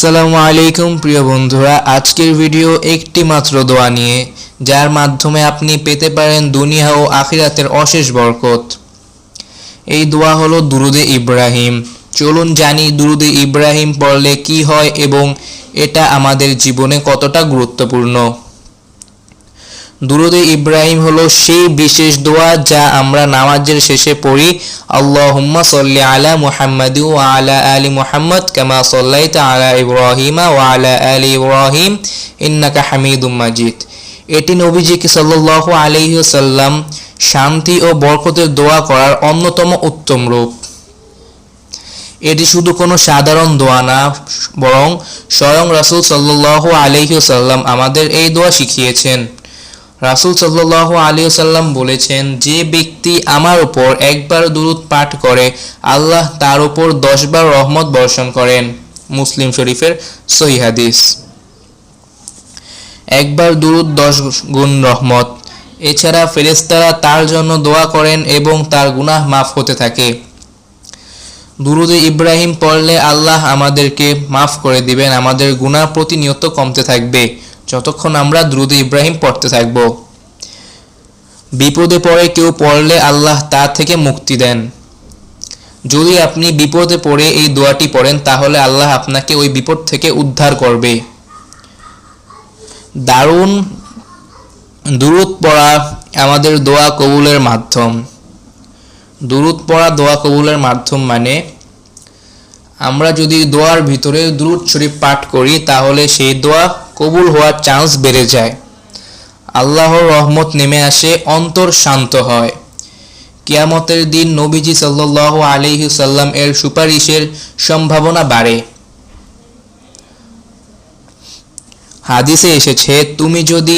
আসসালামু আলাইকুম, প্রিয় বন্ধুরা। আজকের ভিডিও একটি মাত্র দোয়া নিয়ে, যার মাধ্যমে আপনি পেতে পারেন দুনিয়া ও আখিরাতের অশেষ বরকত। এই দোয়া হলো দুরুদে ইব্রাহিম। চলুন জানি দুরুদে ইব্রাহিম পড়লে কি হয় এবং এটা আমাদের জীবনে কতটা গুরুত্বপূর্ণ। দুরুদে ইব্রাহিম হলো সেই বিশেষ দোয়া যা আমরা নামাজের শেষে পড়ি, আল্লাহুম্মা সল্লি আলা মুহাম্মাদি ওয়া আলা আলি মুহাম্মদ কামা সাল্লাইতা আলা ইব্রাহিমা ওয়া আলা আলি ইব্রাহিম ইন্নাকা হামিদুম মাজিদ। এটি নবীজিকে সাল্লাল্লাহু আলাইহি ওয়াসাল্লাম শান্তি ও বরকতের দোয়া করার অন্যতম উত্তম রূপ। এটি শুধু কোনো সাধারণ দোয়া না, বরং স্বয়ং রাসূল সাল্লাল্লাহু আলাইহি ওয়াসাল্লাম আমাদের এই দোয়া শিখিয়েছেন। রাসূল সাল্লাল্লাহু আলাইহি সাল্লাম বলেছেন, যে ব্যক্তি আমার উপর একবার দুরূদ পাঠ করে, আল্লাহ তার উপর দশবার রহমত বর্ষণ করেন। মুসলিম শরীফের সহি হাদিস। একবার দুরূদ দশ গুণ রহমত। এছাড়া ফেরেস্তারা তার জন্য দোয়া করেন এবং তার গুনাহ মাফ হতে থাকে। দুরুদে ইব্রাহিম পড়লে আল্লাহ আমাদেরকে মাফ করে দিবেন, আমাদের গুনাহ প্রতিনিয়ত কমতে থাকবে। যতক্ষণ আমরা দ্রুদে ইব্রাহিম পড়তে থাকব। বিপদে পড়ে কেউ পড়লে আল্লাহ তা থেকে মুক্তি দেন। যদি আপনি বিপদে পড়ে এই দোয়াটি পড়েন, তাহলে আল্লাহ আপনাকে ওই বিপদ থেকে উদ্ধার করবে। দারুণ দূরত পড়া আমাদের দোয়া কবুলের মাধ্যম। দূরত পড়া দোয়া কবুলের মাধ্যম মানে আমরা যদি দোয়ার ভিতরে দুরুদ শরীফ পাঠ করি, তাহলে সেই দোয়া কবুল হওয়ার চান্স বেড়ে যায়। আল্লাহর রহমত নেমে আসে, অন্তর শান্ত হয়। কিয়ামতের দিন নবীজি সাল্লাহ আলিহি সাল্লাম এর সুপারিশের সম্ভাবনা বাড়ে। হাদিসে এসেছে, তুমি যদি